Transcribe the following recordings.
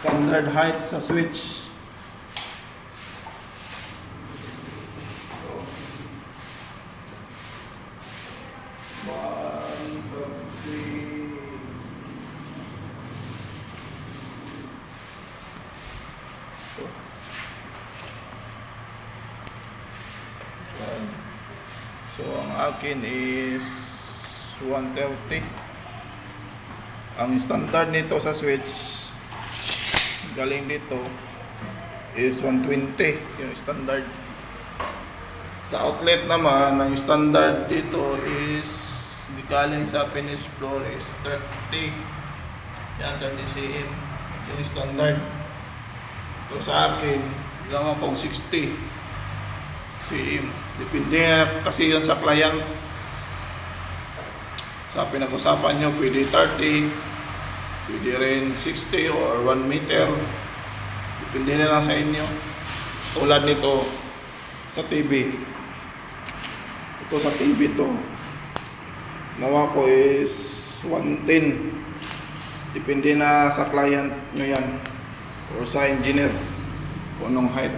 Standard height sa switch. So ang akin is 130. Ang standard nito sa switch galing dito is 120 yung standard. Sa outlet naman, ang standard dito is di galing sa finish floor is 30. Yan, 30 cm. Yung standard. So sa akin, lang akong 60 cm. Depende kasi yun sa client. Sa pinag-usapan nyo, pwede 30, pwede rin 60 or 1 meter. Depende na lang sa inyo. Tulad nito sa TV. Ito sa TV to. Nawa ko is 110. Depende na sa client nyo yan. Or sa engineer. Kung anong height.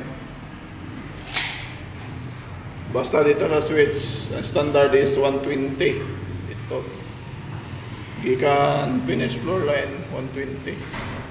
Basta dito sa switch, standard is 120. Ito. Gikan finish floor line, 120.